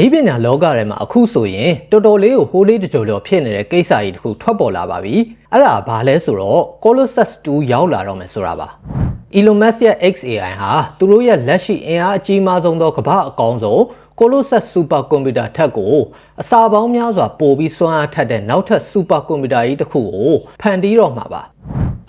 နီးပညာလောကထဲမှာအခုဆိုရင်တော်တော်လေးကိုဟိုးလေးတကြိုလောဖြစ်နေတဲ့ကိစ္စကြီးတစ်ခုထွက်ပေါ်လာပါပြီအဲ့ဒါဘာလဲဆိုတော့ Colossus 2ရောက်လာတော့မယ်ဆိုတာပါ Elon Musk ရဲ့ XAI ဟာသူတို့ရဲ့လက်ရှိအင်အားအကြီးမားဆုံးသောကမ္ဘာအကောင်ဆုံး Colossus Super Computer ထက်ကိုအစာပေါင်းများစွာပိုပြီးစွမ်းအားထက်တဲ့နောက်ထပ် Super Computer ကြီးတစ်ခုကိုဖန်တီးတော့မှာပါ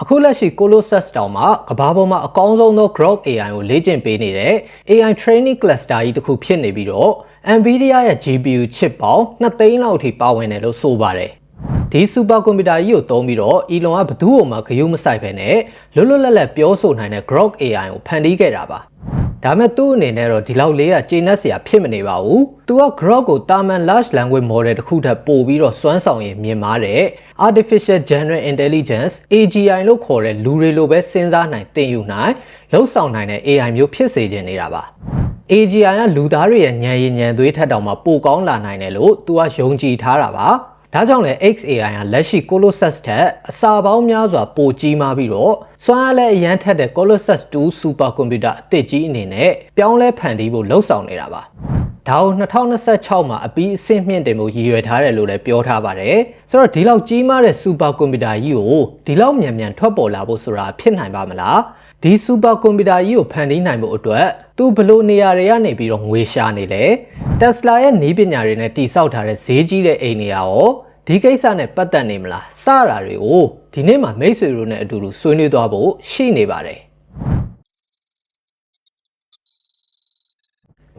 အခုလက်ရှိ Colossus တောင်မှာကမ္ဘာပေါ်မှာအကောင်းဆုံးသော Grok AI ကိုလေ့ကျင့်ပေးနေတဲ့ AI Training Cluster ကြီးတစ်ခုဖြစ်နေပြီးတော့ NVIDIA ရဲ့ GPU chip ပေါင်း2သိန်းလောက်အထိပါဝင်တယ်လို့ဆိုပါတယ်။ဒီစူပါကွန်ပျူတာကြီးကိုသုံးပြီးတော့ Elon ကဘသူ့ကိုမှဂရုမစိုက်ပဲနဲ့လွတ်လွတ်လပ်လပ်ပြောဆိုနိုင်တဲ့ Grok AI ကိုဖန်တီးခဲ့တာပါ။ဒါမဲ့သူ့အနေနဲ့တော့ဒီလောက်လေးကကျေနပ်စရာဖြစ်မနေပါဘူး။ तू က Grok ကို Taman Large Language Model တစ်ခုထပ်ပို့ပြီးတော့စွမ်းဆောင်ရည်မြင်မာတဲ့ Artificial General Intelligence AGI လို့ခေါ်တဲ့လူတွေလိုပဲစဉ်းစားနိုင်သင်ယူနိုင်လှုပ်ဆောင်နိုင်တဲ့ AI မျိုးဖြစ်စေချင်နေတာပါ။ AGI ကလူသားတွေရဲ့ဉာဏ်ရည်ဉာဏ်သွေးထက်တောင်မှပိုကောင်းလာနိုင်တယ်လို့သူကယုံကြည်ထားတာပါ။ဒါကြောင့်လည်း XAI ကလက်ရှိ Colossus ထက်အစာပေါင်းများစွာပိုကြီးမားပြီးတော့စွမ်းအားလည်းအရန်ထက်တဲ့ Colossus 2 Supercomputer အသစ်ကြီးအနေနဲ့ပြောင်းလဲဖန်တီးဖို့လှုံ့ဆော်နေတာပါ။ဒါကို2026မှာအပြီးအဆင့်မြင့်တင်မှုရည်ရွယ်ထားတယ်လို့လည်းပြောထားပါတယ်။ဆိုတော့ဒီလောက်ကြီးမားတဲ့ Supercomputer ကြီးကိုဒီလောက်မြန်မြန်ထွက်ပေါ်လာဖို့ဆိုတာဖြစ်နိုင်ပါမလား။ ဒီစူပါကွန်ပျူတာကြီးကိုဖန်တီးနိုင်ဖို့အတွက်သူဘလို့နေရာတွေကနေပြီးတော့ငွေရှာနေလဲတက်စလာရဲ့နီးပညာတွေနဲ့တိစောက်ထားတဲ့ဈေးကြီးတဲ့အိမ်တွေရောဒီကိစ္စနဲ့ပတ်သက်နေမလားစတာတွေကိုဒီနေ့မှာမိတ်ဆွေတို့နဲ့အတူတူဆွေးနွေးသွားဖို့ရှိနေပါတယ်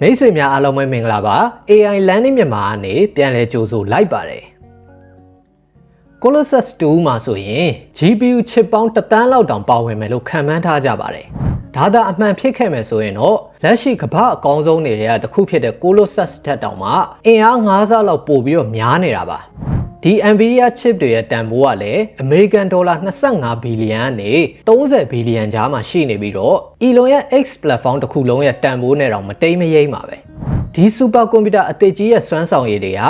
မိတ်ဆွေများအားလုံးပဲမင်္ဂလာပါ AI Learning မြန်မာကနေပြန်လည်ကြိုဆိုလိုက်ပါတယ် Colossus 2မှာဆိုရင် GPU chip ပေါင်း1တန်းလောက်တောင်ပါဝင်မယ်လို့ခန့်မှန်းထားကြပါတယ်။ဒါသာအမှန်ဖြစ်ခဲ့မယ်ဆိုရင်တော့လက်ရှိကမ္ဘာအကောင်းဆုံးတွေကတစ်ခုဖြစ်တဲ့ Colossus ထက်တောင်မှအင်အား9ဆလောက်ပိုပြီးတော့များနေတာပါ။ဒီ Nvidia chip တွေရဲ့တန်ဖိုးကလည်း American Dollar 25ဘီလီယံနဲ့30ဘီလီယံကြားမှာရှိနေပြီးတော့ Elon ရဲ့ X platform တစ်ခုလုံးရဲ့တန်ဖိုးနဲ့တောင်မတိမ်မယိမ့်ပါပဲ။ ဒီစူပါကွန်ပျူတာအသစ်ကြီးရဲ့စွမ်းဆောင်ရည်တွေက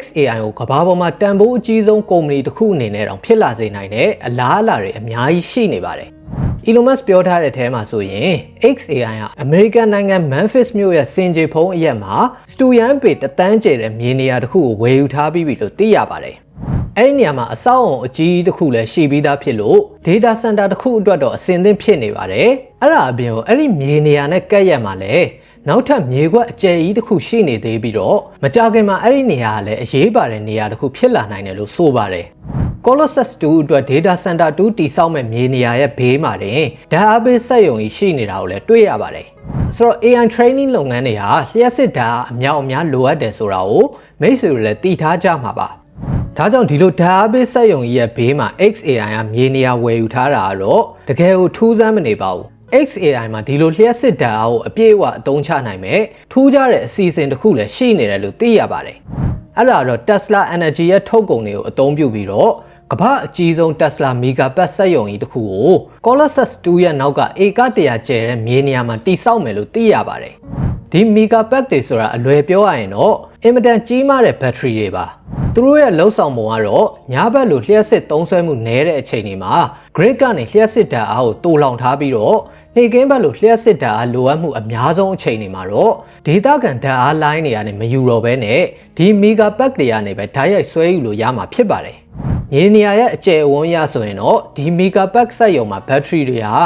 XAI ကိုကမ္ဘာပေါ်မှာတန်ဖိုးအကြီးဆုံးကုမ္ပဏီတစ်ခုအနေနဲ့တောင်ဖြစ်လာစေနိုင်တဲ့အလားအလာတွေအများကြီးရှိနေပါတယ်။ Elon Musk ပြောထားတဲ့အထဲမှာဆိုရင် XAI ဟာ American နိုင်ငံ Memphis မြို့ရဲ့စင်ကြေဖုံးအရက်မှာစတူယန်ပေတသန်းကျယ်တဲ့မြေနေရာတစ်ခုကိုဝယ်ယူထားပြီးပြီလို့သိရပါတယ်။အဲ့ဒီနေရာမှာအဆောက်အုံအကြီးတစ်ခုလည်းရှိပြီးသားဖြစ်လို့ data center တစ်ခုအတွက်တော့အဆင်သင့်ဖြစ်နေပါတယ်။အဲ့ဒါအပြင်ကိုအဲ့ဒီမြေနေရာနဲ့ကပ်ရက်မှာလည်း နောက်ထပ်မြေခွက်အကျယ်ကြီးတစ်ခုရှိနေသေးပြီးတော့မကြခင်မှာအဲ့ဒီနေရာကလည်းအရေးပါတဲ့နေရာတစ်ခုဖြစ်လာနိုင်တယ်လို့ဆိုပါတယ်။ Colossus 2အတွက် data center 2တည်ဆောက်မဲ့မြေနေရာရဲ့ဘေးမှာတင်ဓာတ်အားပေးစက်ရုံကြီးရှိနေတာကိုလည်းတွေ့ရပါတယ်။ဆိုတော့ AI training လုပ်ငန်းတွေဟာလျှက်စစ်ဓာတ်အများအများလိုအပ်တယ်ဆိုတာကိုမိတ်ဆွေတို့လည်းသိထားကြမှာပါ။ဒါကြောင့်ဒီလိုဓာတ်အားပေးစက်ရုံကြီးရဲ့ဘေးမှာ XAI ကမြေနေရာဝယ်ယူထားတာကတော့တကယ်ကိုထူးဆန်းမနေပါဘူး XAI မှာဒီလိုလျှက်စစ်ဓာတ်အားကိုအပြည့်အဝအသုံးချနိုင်မဲ့ထူးခြားတဲ့အစီအစဉ်တစ်ခုလည်းရှိနေတယ်လို့သိရပါတယ်။အဲ့ဒါတော့ Tesla Energy ရဲ့ထုတ်ကုန်တွေကိုအသုံးပြုပြီးတော့ကမ္ဘာအကြီးဆုံး Tesla Megapack စက်ရုံကြီးတစ်ခုကို Colossus 2ရဲ့နောက်ကဧက100ကျယ်တဲ့မြေနေရာမှာတိစောက်မယ်လို့သိရပါတယ်။ဒီ Megapack တွေဆိုတာအလွယ်ပြောရရင်တော့အင်မတန်ကြီးမားတဲ့ဘက်ထရီတွေပါ။သူတို့ရဲ့လှုပ်ဆောင်ပုံကတော့ညဘက်လိုလျှက်စစ်သုံးစွဲမှုနည်းတဲ့အချိန်တွေမှာ grid ကနေလျှက်စစ်ဓာတ်အားကိုတိုးလောင်ထားပြီးတော့ နေကင်းဘက်လိုလျှက်စစ်ဓာတ်အားလိုအပ်မှုအများဆုံးအချိန်တွေမှာတော့ဒေတာကန်ဓာတ်အားလိုင်းတွေကနေမယူတော့ဘဲနဲ့ဒီမီဂါပက်တွေကနေပဲဓာတ်ရိုက်ဆွဲယူလို့ရမှာဖြစ်ပါတယ်။မြေနေရာရဲ့အကျယ်အဝန်းရဆိုရင်တော့ဒီမီဂါပက်စက်ရုံမှာဘက်ထရီတွေဟာ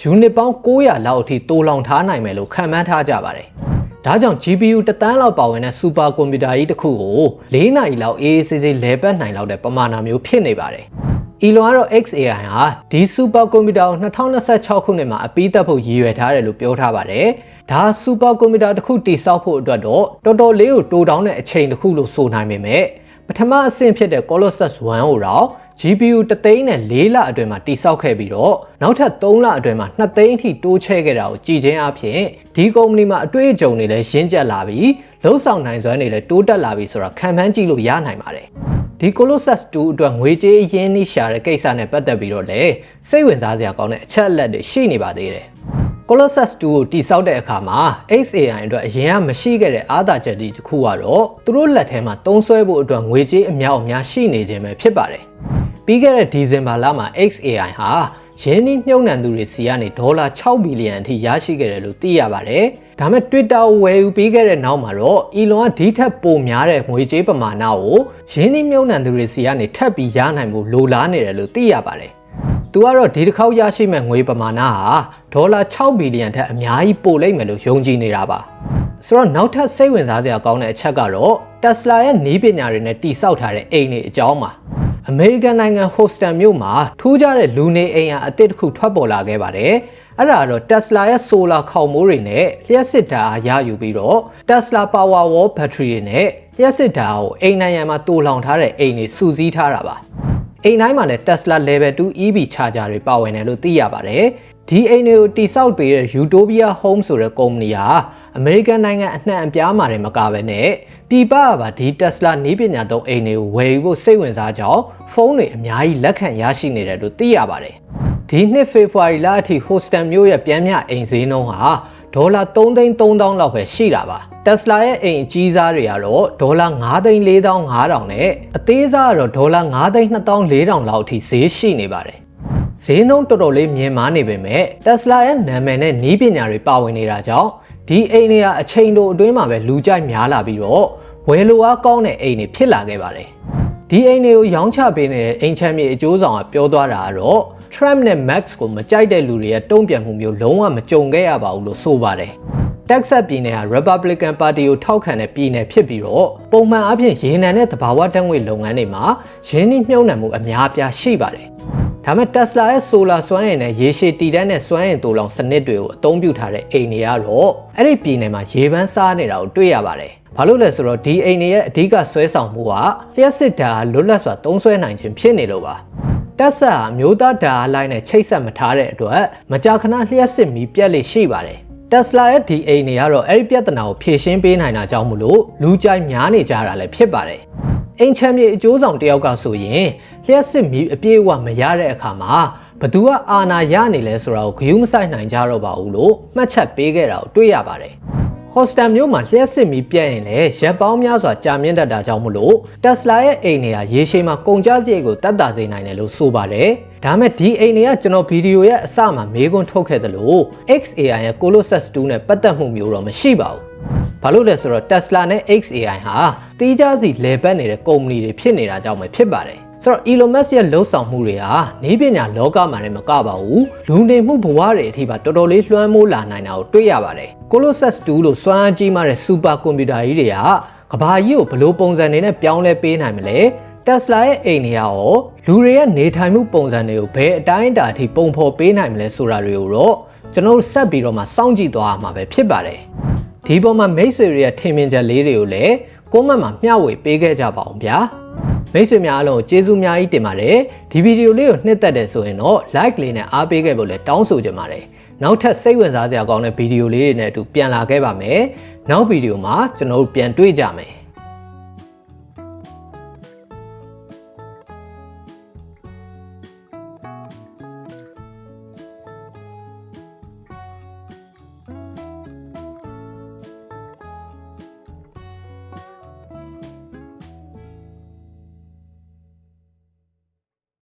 ယူနစ်ပေါင်း900လောက်အထိတိုးလောင်ထားနိုင်မယ်လို့ခန့်မှန်းထားကြပါတယ်။ဒါကြောင့် GPU တသန်းလောက်ပါဝင်တဲ့စူပါကွန်ပျူတာကြီးတစ်ခုကို၄နာရီလောက်အေးအေးဆေးဆေးလဲပတ်နိုင်လောက်တဲ့ပမာဏမျိုးဖြစ်နေပါတယ်။ Elon ကတော့ XAI ဟာဒီစူပါကွန်ပျူတာကို2026ခုနှစ်မှာအပြီးသတ်ဖို့ရည်ရွယ်ထားတယ်လို့ပြောထားပါတယ်။ဒါစူပါကွန်ပျူတာတစ်ခုတည်ဆောက်ဖို့အတွက်တော့တော်တော်လေးကိုတိုးတောင်းတဲ့အချိန်တစ်ခုလို့ဆိုနိုင်ပေမဲ့ပထမအဆင့်ဖြစ်တဲ့ Colossus 1ကိုတော့ GPU တသိန်းနဲ့၄လအတွင်းမှာတိစောက်ခဲ့ပြီးတော့နောက်ထပ်3လအတွင်းမှာ2သိန်းအထိတိုးချဲ့ခဲ့တာကိုကြည်ချင်းအဖြစ်ဒီကုမ္ပဏီမှာအတွေ့အကြုံတွေလည်းရှင်းကျက်လာပြီးလှုပ်ဆောင်နိုင်စွမ်းတွေလည်းတိုးတက်လာပြီးဆိုတာခံမှန်းကြည့်လို့ရနိုင်ပါတယ် ဒီ Colossus 2အတွက်ငွေကြေးအရင်းနှီးရှာတဲ့ကိစ္စနဲ့ပတ်သက်ပြီးတော့လည်းစိတ်ဝင်စားစရာကောင်းတဲ့အချက်အလက်တွေရှိနေပါသေးတယ် Colossus 2ကိုတိစောက်တဲ့အခါမှာ XAI အတွက်အရင်ကမရှိခဲ့တဲ့အားသာချက်တွေတစ်ခုကတော့သူတို့လက်ထဲမှာတုံးဆွဲဖို့အတွက်ငွေကြေးအများအများရှိနေခြင်းပဲဖြစ်ပါတယ်။ပြီးခဲ့တဲ့ဒီဇင်ဘာလမှာ XAI ဟာရင်းနှီးမြှုပ်နှံသူတွေစီကနေဒေါ်လာ6ဘီလီယံအထိရရှိခဲ့တယ်လို့သိရပါတယ်။ ဒါပေမဲ့ Twitter ကိုဝယ်ယူပြီးခဲ့တဲ့နောက်မှာတော့ Elon ကဒီထက်ပိုများတဲ့ငွေကြေးပမာဏကိုရင်းနှီးမြှုပ်နှံသူတွေစီကနေထပ်ပြီးရနိုင်ဖို့လိုလားနေတယ်လို့သိရပါတယ်။သူကတော့ဒီတစ်ခေါက်ရရှိမဲ့ငွေပမာဏဟာဒေါ်လာ6ဘီလီယံထက်အများကြီးပိုလိမ့်မယ်လို့ယုံကြည်နေတာပါ။ဆိုတော့နောက်ထပ်စိတ်ဝင်စားစရာကောင်းတဲ့အချက်ကတော့ Tesla ရဲ့နည်းပညာတွေနဲ့တိစောက်ထားတဲ့အိမ်တွေအကြောင်းပါ။အမေရိကန်နိုင်ငံဟိုစတန်မြို့မှာထူးခြားတဲ့လူနေအိမ်ယာအသစ်တစ်ခုထွက်ပေါ်လာခဲ့ပါတယ်။ အဲ့ဒါတော့ Tesla ရဲ့ solar ခေါင်မိုးတွေနဲ့လျှက်စစ်ဓာတ်အားရယူပြီးတော့ Tesla Powerwall battery တွေနဲ့လျှက်စစ်ဓာတ်အားကိုအိမ်နိုင်ရန်မှာတူလောင်ထားတဲ့အိမ်တွေစုစည်းထားတာပါ။အိမ်တိုင်းမှာလည်း Tesla Level 2 EV charger တွေပါဝင်တယ်လို့သိရပါတယ်။ဒီအိမ်တွေကိုတိစောက်ပေးတဲ့ Utopia Home ဆိုတဲ့ကုမ္ပဏီဟာအမေရိကန်နိုင်ငံအနှံ့အပြားမှာတွေမကဘဲနဲ့ပြည်ပကပါဒီ Tesla နည်းပညာသုံးအိမ်တွေကိုဝယ်ယူဖို့စိတ်ဝင်စားကြောင်းဖုန်းတွေအများကြီးလက်ခံရရှိနေတယ်လို့သိရပါတယ်။ ဒီနှစ်ဖေဖော်ဝါရီလအထိ Houston မြို့ရဲ့ပြန်မြအိမ်ဈေးနှုန်းဟာဒေါ်လာ3သိန်း3000လောက်ပဲရှိတာပါ။ Tesla ရဲ့အိမ်အကြီးစားတွေကတော့ဒေါ်လာ9သိန်း4500နဲ့အသေးစားကတော့ဒေါ်လာ9သိန်း2400လောက်အထိဈေးရှိနေပါတယ်။ဈေးနှုန်းတော်တော်လေးမြင့်မားနေပေမဲ့ Tesla ရဲ့နာမည်နဲ့နီးပညာတွေပါဝင်နေတာကြောင့်ဒီအိမ်တွေကအချိန်တိုအတွင်းမှာပဲလူကြိုက်များလာပြီးတော့ဝယ်လိုအားကောင်းတဲ့အိမ်တွေဖြစ်လာခဲ့ပါတယ်။ဒီအိမ်တွေကိုရောင်းချပေးနေတဲ့အိမ်ချမ်းမြေအကျိုးဆောင်ကပြောသွားတာကတော့ Trump နဲ့ Max ကိုမကြိုက်တဲ့လူတွေရဲ့တုံ့ပြန်မှုမျိုးလုံးဝမကြုံခဲ့ရပါဘူးလို့ဆိုပါတယ်။ Texas ပြည်နယ်ဟာ Republican Party ကိုထောက်ခံတဲ့ပြည်နယ်ဖြစ်ပြီးတော့ပုံမှန်အားဖြင့်ရေနံနဲ့သဘာဝဓာတ်ငွေလုပ်ငန်းတွေမှာရင်းနှီးမြှုပ်နှံမှုအများအပြားရှိပါတယ်။ဒါပေမဲ့ Tesla ရဲ့ solar စွမ်းအင်နဲ့ရေရှည်တည်တတ်တဲ့စွမ်းအင်တူလောင်စနစ်တွေကိုအသုံးပြုထားတဲ့အိမ်တွေကတော့အဲ့ဒီပြည်နယ်မှာရေပန်းစားနေတာကိုတွေ့ရပါတယ်။ဘာလို့လဲဆိုတော့ဒီအိမ်တွေရဲ့အဓိကဆွဲဆောင်မှုကလျှက်စစ်ဓာတ်လွတ်လပ်စွာသုံးစွဲနိုင်ခြင်းဖြစ်နေလို့ပါ။ တက်ဆက်ဟာမျိုးသားဓာတ်အားလိုင်းနဲ့ချိတ်ဆက်မထားတဲ့အတွက်မကြာခဏလျှက်စစ်မီပြက်လေရှိပါတယ်။ Tesla ရဲ့ဒီအိမ်တွေကတော့အဲ့ဒီပြဿနာကိုဖြေရှင်းပေးနိုင်တာကြောင့်မလို့လူကြိုက်များနေကြတာလည်းဖြစ်ပါတယ်။အိမ်ချမ်းမြေအကျိုးဆောင်တယောက်ကဆိုရင်လျှက်စစ်မီအပြည့်အဝမရတဲ့အခါမှာဘသူကအာနာရနေလဲဆိုတာကိုဂရုမစိုက်နိုင်ကြတော့ပါဘူးလို့မှတ်ချက်ပေးခဲ့တာကိုတွေ့ရပါတယ်။ Hostel မြို့မှာလျှက်စစ်မီပြတ်ရင်လည်းရက်ပေါင်းများစွာကြာမြင့်တတ်တာကြောင့်မလို့ Tesla ရဲ့အိမ်တွေဟာရေရှည်မှာကုန်ကျစရိတ်ကိုတက်တာစေနိုင်တယ်လို့ဆိုပါတယ်။ဒါမဲ့ဒီအိမ်တွေကကျွန်တော်ဗီဒီယိုရဲ့အစမှာမေးခွန်းထုတ်ခဲ့သလို XAI ရဲ့ Colossus 2နဲ့ပတ်သက်မှုမျိုးတော့မရှိပါဘူး။ဘာလို့လဲဆိုတော့ Tesla နဲ့ XAI ဟာတီးခြားစီလဲပတ်နေတဲ့ကုမ္ပဏီတွေဖြစ်နေတာကြောင့်ပဲဖြစ်ပါတယ်။ ဆိုတော့ Elon Musk ရဲ့လှုပ်ဆောင်မှုတွေဟာနေပညာလောကမှာလည်းမကပါဘူးလူနေမှုဘဝတွေအထိပါတော်တော်လေးလွှမ်းမိုးလာနိုင်တာကိုတွေ့ရပါတယ် Colossus 2လို့စွမ်းအားကြီးမားတဲ့ super computer ကြီးတွေကကဘာကြီးကိုဘယ်လိုပုံစံတွေနဲ့ပြောင်းလဲပေးနိုင်မလဲ Tesla ရဲ့အိမ်တွေရောလူတွေရဲ့နေထိုင်မှုပုံစံတွေကိုဘယ်အတိုင်းအတာအထိပုံဖော်ပေးနိုင်မလဲဆိုတာတွေကိုတော့ကျွန်တော်တို့ဆက်ပြီးတော့မှစောင့်ကြည့်သွားရမှာပဲဖြစ်ပါတယ်ဒီပေါ်မှာမိတ်ဆွေတွေရဲ့ထင်မြင်ချက်လေးတွေကိုလည်းကိုမန့်မှာမျှဝေပေးခဲ့ကြပါအောင်ဗျာ မိတ်ဆွေများအားလုံးကျေးဇူးများကြီးတင်ပါတယ်ဒီဗီဒီယိုလေးကိုနှစ်သက်တယ်ဆိုရင်တော့ like လေးနဲ့အားပေးခဲ့ဖို့လည်းတောင်းဆိုချင်ပါတယ်နောက်ထပ်စိတ်ဝင်စားစရာကောင်းတဲ့ဗီဒီယိုလေးတွေနဲ့အတူပြန်လာခဲ့ပါမယ်နောက်ဗီဒီယိုမှာကျွန်တော်တို့ပြန်တွေ့ကြမယ်